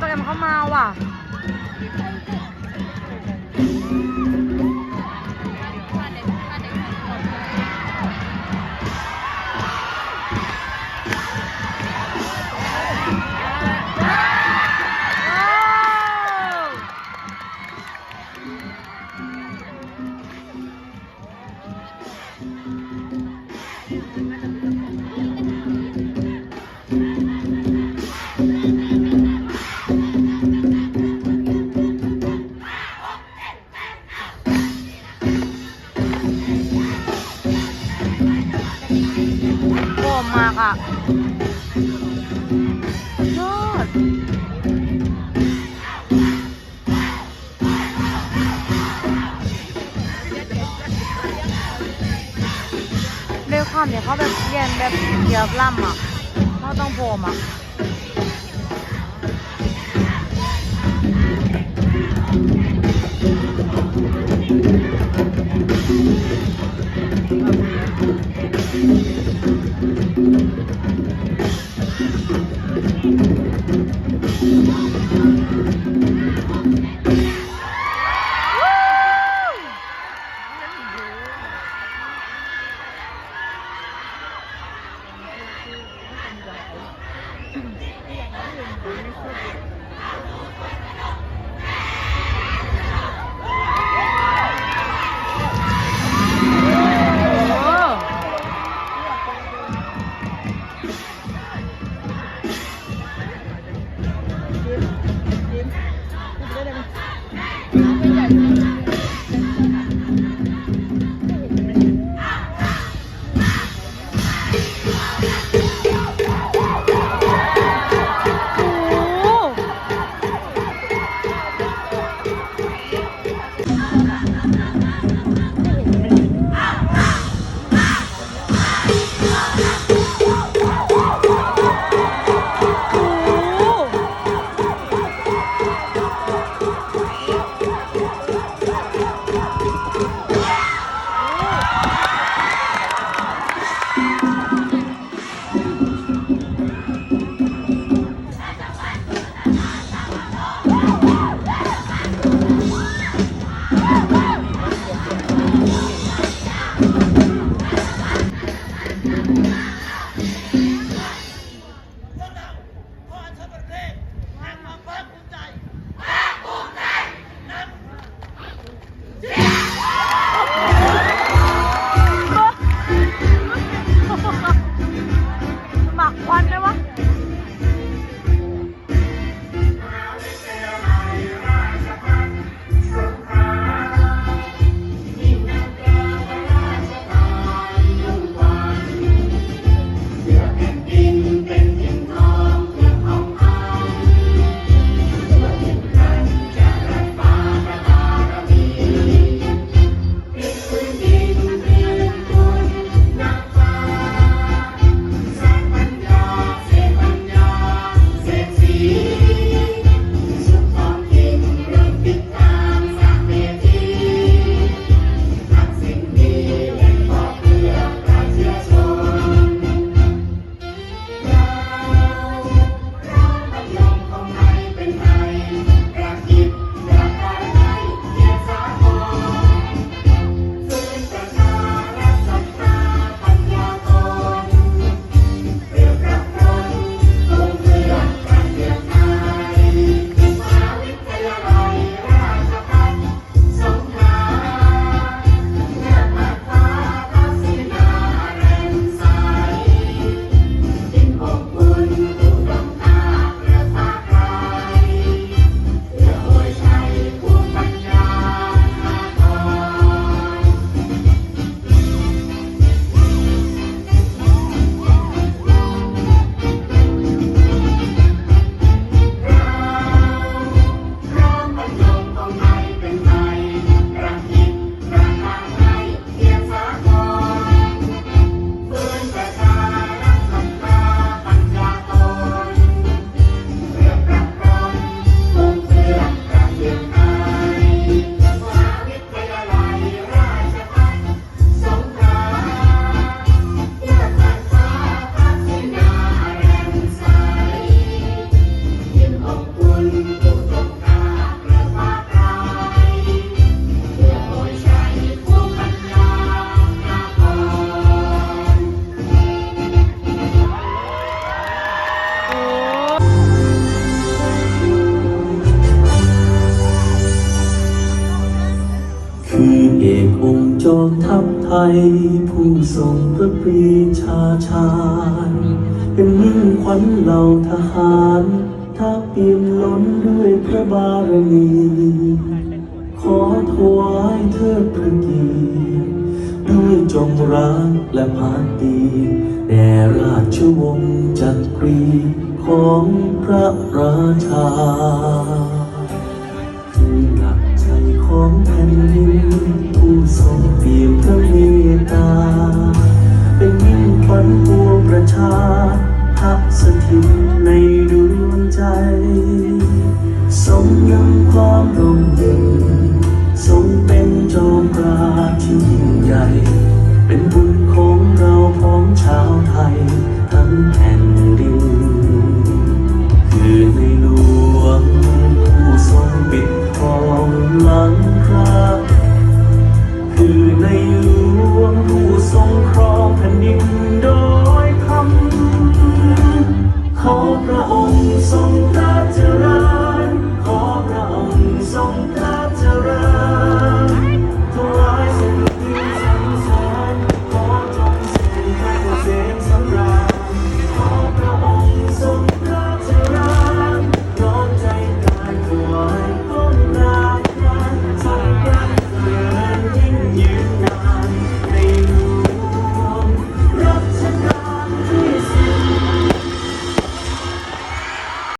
ตัวเอ็มเขามาว่ะ มมากอะยอดด้วยความเนี่ยเขาแบบเรียนแบบเยียบล่ำอะเขาต้องโพมอะ โทัพไทย ผู้ทรงพระปรีชาชาญเป็นมิ่งขวัญเหล่าทหารถ้าเปลี่ยนล้นด้วยพระบารมี ขอถวายเทิดพระเกียรติด้วยจงรักและพักดีแด่ราชวงศ์จักรีของพระราชา ของแผ่นดินผู้ทรงเปี่ยมพระ you.